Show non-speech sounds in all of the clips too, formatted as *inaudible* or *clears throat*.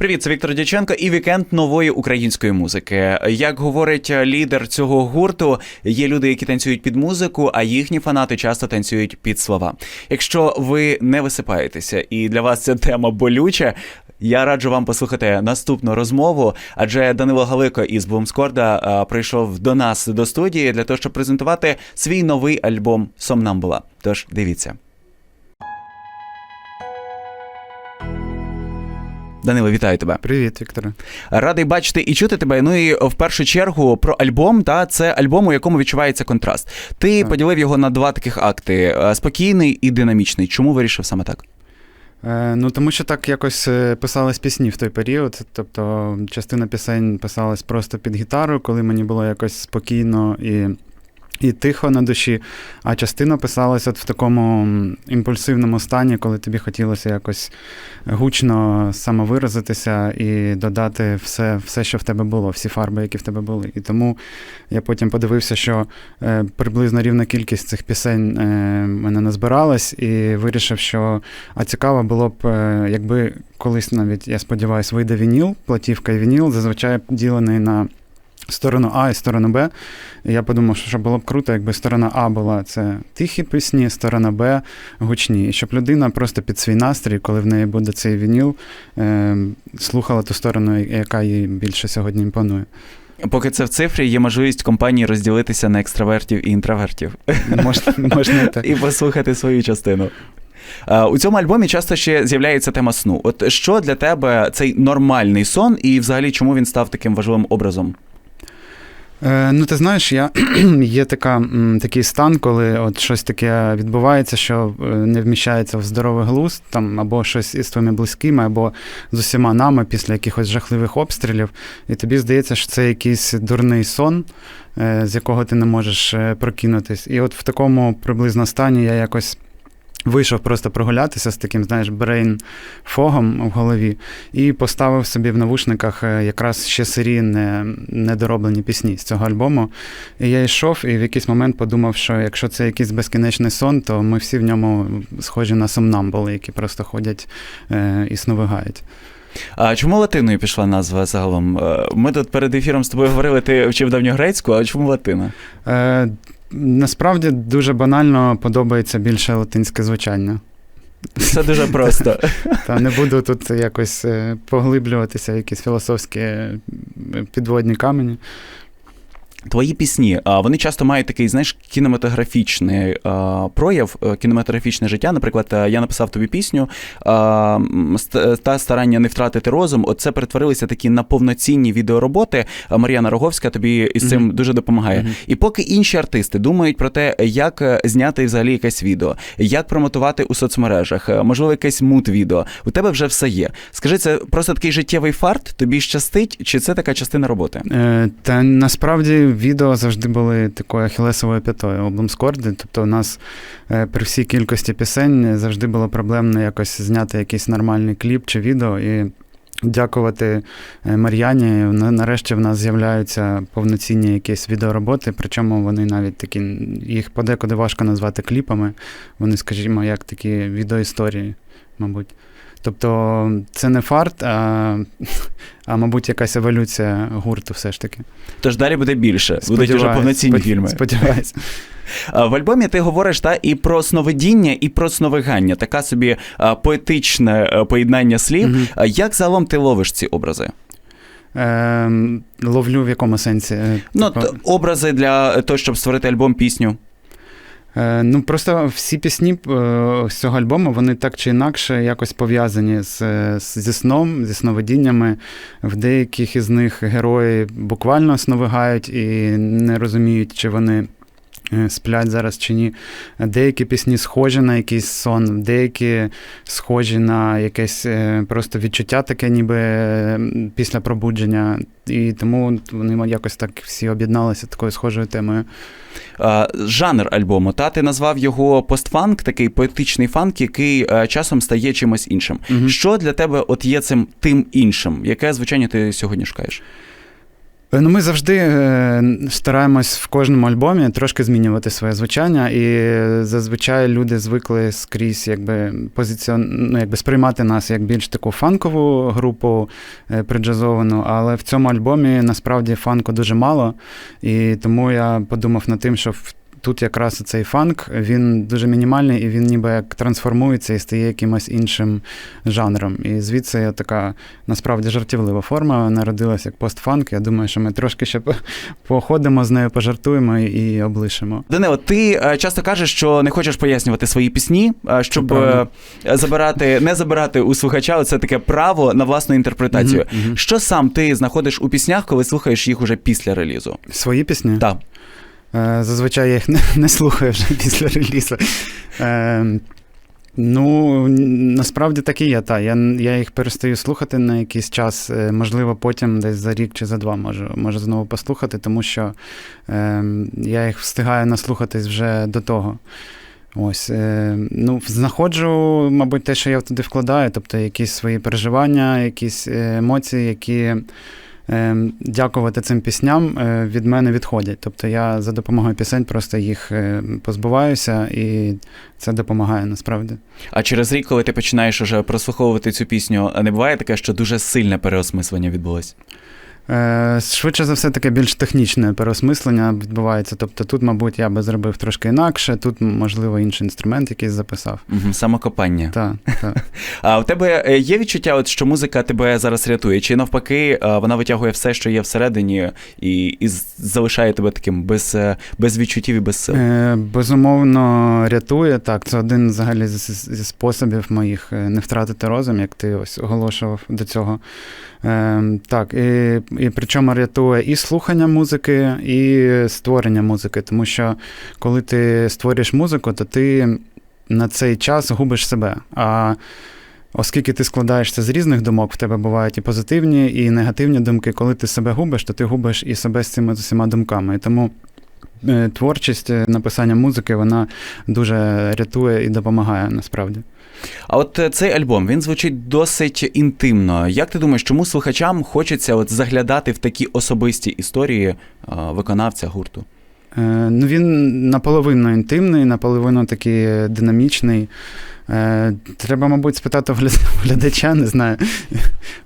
Привіт, це Віктор Дяченко і вікенд нової української музики. Як говорить лідер цього гурту, є люди, які танцюють під музику, а їхні фанати часто танцюють під слова. Якщо ви не висипаєтеся, і для вас ця тема болюча. Я раджу вам послухати наступну розмову, адже Данило Галико із Бумскорда прийшов до нас до студії для того, щоб презентувати свій новий альбом Сомнамбула. Тож дивіться. Данило, вітаю тебе. Привіт, Вікторе. Радий бачити і чути тебе. Ну і в першу чергу про альбом. Та це альбом, у якому відчувається контраст. Ти Так. поділив його на два таких акти: е, спокійний і динамічний. Чому вирішив саме так? Е, ну, тому що так якось е, писались пісні в той період. Тобто частина пісень писалась просто під гітару, коли мені було якось спокійно і, і тихо на душі, а частина писалась от в такому імпульсивному стані, коли тобі хотілося якось гучно самовиразитися і додати все, все, що в тебе було, всі фарби, які в тебе були. І тому я потім подивився, що е, приблизно рівна кількість цих пісень е, мене назбиралась, і вирішив, що а цікаво було б, е, якби колись навіть, я сподіваюся, вийде вініл, платівка і вініл, зазвичай ділений на сторону А і сторону Б. Я подумав, що було б круто, якби сторона А була це тихі пісні, сторона Б гучні. І щоб людина просто під свій настрій, коли в неї буде цей вініл, е, слухала ту сторону, яка їй більше сьогодні імпонує. Поки це в цифрі, є можливість компанії розділитися на екстравертів і інтровертів Можна, *laughs* так. і послухати свою частину. У цьому альбомі часто ще з'являється тема сну. От що для тебе цей нормальний сон, і взагалі чому він став таким важливим образом? Е, ну, ти знаєш, я, *clears throat* є така, такий стан, коли от щось таке відбувається, що е, не вміщається в здоровий глузд, там, або щось із твоїми близькими, або з усіма нами після якихось жахливих обстрілів. І тобі здається, що це якийсь дурний сон, е, з якого ти не можеш прокинутись. І от в такому приблизно стані я якось. Вийшов просто прогулятися з таким, знаєш, брейн-фогом в голові і поставив собі в навушниках е, якраз ще сирі не, недороблені пісні з цього альбому. І я йшов і в якийсь момент подумав, що якщо це якийсь безкінечний сон, то ми всі в ньому схожі на сомнамбули, які просто ходять е, і сновигають. А чому латиною пішла назва загалом? Е, Ми тут перед ефіром з тобою говорили, ти вчив давньогрецьку, а чому латина? Е, насправді дуже банально подобається більше латинське звучання. Це дуже просто. *laughs* Та не буду тут якось е, поглиблюватися в якісь філософські е, підводні камені. Твої пісні, а, вони часто мають такий, знаєш, кінематографічний а, прояв, е, кінематографічне життя. Наприклад, е, я написав тобі пісню та старання не втратити розум. От це перетворилися такі на повноцінні відеороботи. Мар'яна Роговська тобі із цим Мгм. дуже допомагає. Мгм. І поки інші артисти думають про те, як е, зняти взагалі якесь відео, як промотувати у соцмережах, е, можливо, якесь мут-відео. У тебе вже все є. Скажи, це просто такий життєвий фарт, тобі щастить, чи це така частина роботи? Е, Та насправді відео завжди були такою ахілесовою п'ятою у Блумскорді. Тобто, у нас е, при всій кількості пісень завжди було проблемно якось зняти якийсь нормальний кліп чи відео. І дякувати е, Мар'яні. Нарешті в нас з'являються повноцінні якісь відеороботи, причому вони навіть такі, їх подекуди важко назвати кліпами. Вони, скажімо, як такі відеоісторії, мабуть. Тобто це не фарт, а, а мабуть, якась еволюція гурту все ж таки. Тож далі буде більше, будуть вже повноцінні спод- фільми. Сподіваюсь. *laughs* В альбомі ти говориш та і про сновидіння, і про сновигання. Така собі поетичне поєднання слів. А Як загалом ти ловиш ці образи? Ем, ловлю в якому сенсі? Е, Ну, типу, образи для того, щоб створити альбом, пісню. Е, Ну, просто всі пісні е, з цього альбому, вони так чи інакше якось пов'язані з, зі сном, зі сновидіннями. В деяких із них герої буквально сновигають і не розуміють, чи вони. Е, Сплять зараз чи ні. Деякі пісні схожі на якийсь сон, деякі схожі на якесь е, просто відчуття таке, ніби е, після пробудження. І тому вони якось так всі об'єдналися такою схожою темою. Жанр альбому, та ти назвав його постфанк, такий поетичний фанк, який часом стає чимось іншим. Мгм. Що для тебе от є цим тим іншим? Яке звучання ти сьогодні шукаєш? Ну, ми завжди е, стараємось в кожному альбомі трошки змінювати своє звучання, і зазвичай люди звикли скрізь якби, позиціон... ну, якби сприймати нас як більш таку фанкову групу е, приджазовану, але в цьому альбомі насправді фанку дуже мало. І тому я подумав над тим, що в Тут якраз цей фанк, він дуже мінімальний, і він ніби як трансформується і стає якимось іншим жанром. І звідси така насправді жартівлива форма народилася як постфанк. Я думаю, що ми трошки ще походимо з нею, пожартуємо і облишимо. Данило, ти е, часто кажеш, що не хочеш пояснювати свої пісні, е, щоб е, забирати, не забирати у слухача це таке право на власну інтерпретацію. Мгм, мгм. Що сам ти знаходиш у піснях, коли слухаєш їх уже після релізу? Свої пісні? Так. Е, Зазвичай я їх не, не слухаю вже після релізу. Е, ну, насправді так і є. Та. Я, я їх перестаю слухати на якийсь час. Е, Можливо, потім десь за рік чи за два можу, можу знову послухати, тому що е, я їх встигаю наслухатись вже до того. Ось, е, ну, знаходжу, мабуть, те, що я туди вкладаю, тобто якісь свої переживання, якісь е, емоції, які е, дякувати цим пісням е, від мене відходять. Тобто я за допомогою пісень просто їх е, позбуваюся, і це допомагає насправді. А через рік, коли ти починаєш уже прослуховувати цю пісню, не буває таке, що дуже сильне переосмислення відбулось? Е, Швидше за все, таке більш технічне переосмислення відбувається. Тобто тут, мабуть, я би зробив трошки інакше, тут, можливо, інший інструмент якийсь записав. Угу, самокопання. Так, так. *laughs* А в тебе е, є відчуття, от, що музика тебе зараз рятує? Чи навпаки, е, вона витягує все, що є всередині, і, і залишає тебе таким без, без відчуттів і без сил? Е, Безумовно, рятує. Так, це один взагалі зі способів моїх не втратити розум, як ти ось оголошував до цього. Е, Так, і, і причому рятує і слухання музики, і створення музики. Тому що коли ти створюєш музику, то ти на цей час губиш себе. А Оскільки ти складаєшся з різних думок, в тебе бувають і позитивні, і негативні думки. Коли ти себе губиш, то ти губиш і себе з цими з усіма думками. І тому творчість, е, написання музики, вона дуже рятує і допомагає насправді. А от е, цей альбом він звучить досить інтимно. Як ти думаєш, чому слухачам хочеться от заглядати в такі особисті історії е, виконавця гурту? Е, Ну, він наполовину інтимний, наполовину такий е, динамічний. Е, Треба, мабуть, спитати *laughs* глядача, не знаю.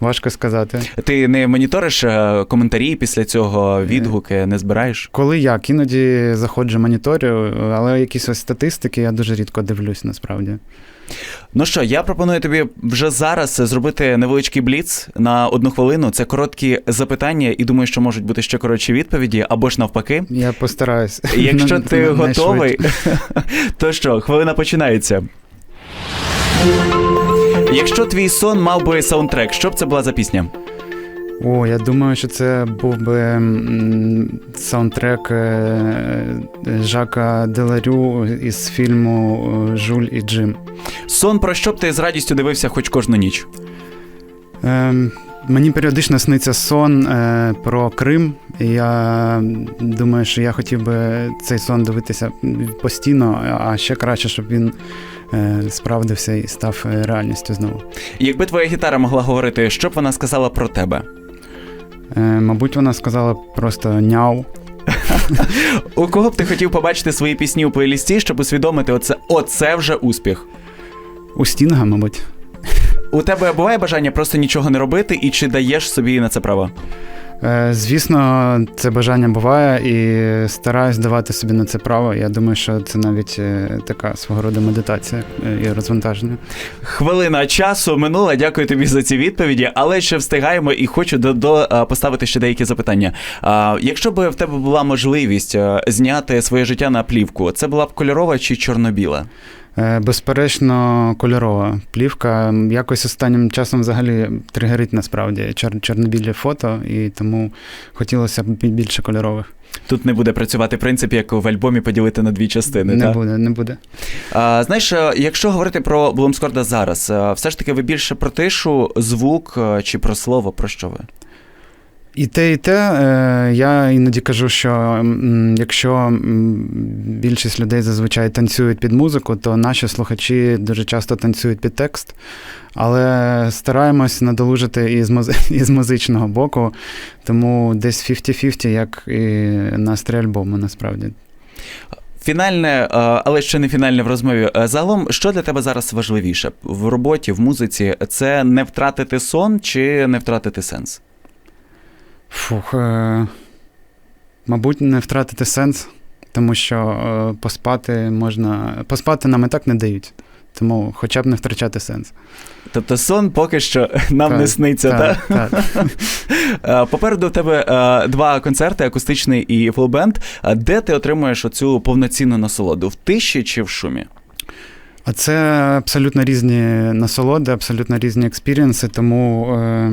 Важко сказати. Ти не моніториш е, коментарі після цього відгуки, не збираєш? Коли як, іноді заходжу моніторю, але якісь ось статистики я дуже рідко дивлюсь насправді. Ну що, я пропоную тобі вже зараз зробити невеличкий бліц на одну хвилину. Це короткі запитання, і думаю, що можуть бути ще коротші відповіді, або ж навпаки. Я постараюсь. Якщо *laughs* ти готовий, *laughs* то що, хвилина починається. Якщо твій сон мав би саундтрек, що б це була за пісня? О, я думаю, що це був би м, саундтрек е, Жака Деларю із фільму е, Жуль і Джим. Сон про що б ти з радістю дивився хоч кожну ніч? Ем, Мені періодично сниться сон е, про Крим. Я думаю, що я хотів би цей сон дивитися постійно, а ще краще, щоб він е, справдився і став е, реальністю знову. Якби твоя гітара могла говорити, що б вона сказала про тебе? Е, Мабуть, вона сказала просто няу. *laughs* У кого б ти хотів побачити свої пісні у плейлісті, щоб усвідомити оце, оце вже успіх? У Стінга, мабуть. У тебе буває бажання просто нічого не робити, і чи даєш собі на це право? Е, Звісно, це бажання буває і стараюсь давати собі на це право. Я думаю, що це навіть е, така свого роду медитація е, і розвантаження. Хвилина часу минула. Дякую тобі за ці відповіді, але ще встигаємо і хочу до, до поставити ще деякі запитання. А, якщо б в тебе була можливість зняти своє життя на плівку, це була б кольорова чи чорно-біла? Е, Безперечно, кольорова плівка. Якось останнім часом взагалі тригерить насправді чор- чорнобілі фото, і тому хотілося б більше кольорових. Тут не буде працювати принцип, як в альбомі поділити на дві частини. Не та? буде, не буде. А, знаєш, е, якщо говорити про Блумскорда зараз, е, все ж таки ви більше про тишу, звук чи про слово, про що ви? І те, і те. Е, Я іноді кажу, що якщо більшість людей зазвичай танцюють під музику, то наші слухачі дуже часто танцюють під текст. Але стараємось надолужити і з, музи- *laughs* і з музичного боку, тому десь 50-50, як і настрій альбому, насправді. Фінальне, е, але ще не фінальне в розмові. Е, Загалом, що для тебе зараз важливіше в роботі, в музиці? Це не втратити сон чи не втратити сенс? Фух, е, мабуть, не втратити сенс, тому що е, поспати можна. Поспати нам і так не дають. Тому хоча б не втрачати сенс. Тобто сон поки що *laughs* нам Так, не сниться, так? Так, так. *laughs* Е, Попереду в тебе е, два концерти: акустичний і фулбенд. Е, Де ти отримуєш оцю повноцінну насолоду? В тиші чи в шумі? А це абсолютно різні насолоди, абсолютно різні експірієнси, тому е,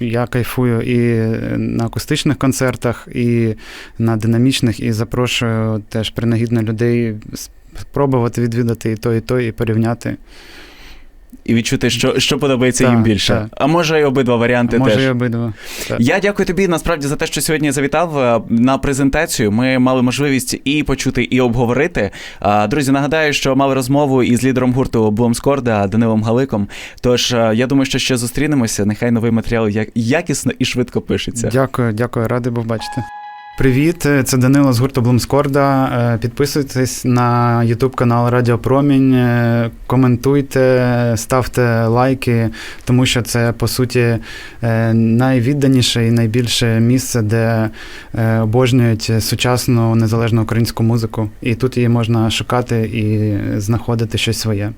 я кайфую і на акустичних концертах, і на динамічних, і запрошую теж принагідно людей спробувати відвідати і то, і то, і порівняти. І відчути, що, що подобається Так, їм більше. так. А може, і обидва варіанти Може, теж. і обидва. Так. Я дякую тобі насправді за те, що сьогодні завітав е, на презентацію. Ми мали можливість і почути, і обговорити. Друзі, нагадаю, що мали розмову із лідером гурту Бломскорда Данилом Галиком. Тож е, я думаю, що ще зустрінемося. Нехай новий матеріал якісно і швидко пишеться. Дякую, дякую, радий був бачити. Привіт, це Данило з гурту Блумскорда. Е, Підписуйтесь на YouTube канал Радіо Промінь, е, коментуйте, ставте лайки, тому що це по суті е, найвідданіше і найбільше місце, де е, обожнюють сучасну незалежну українську музику. І тут її можна шукати і знаходити щось своє.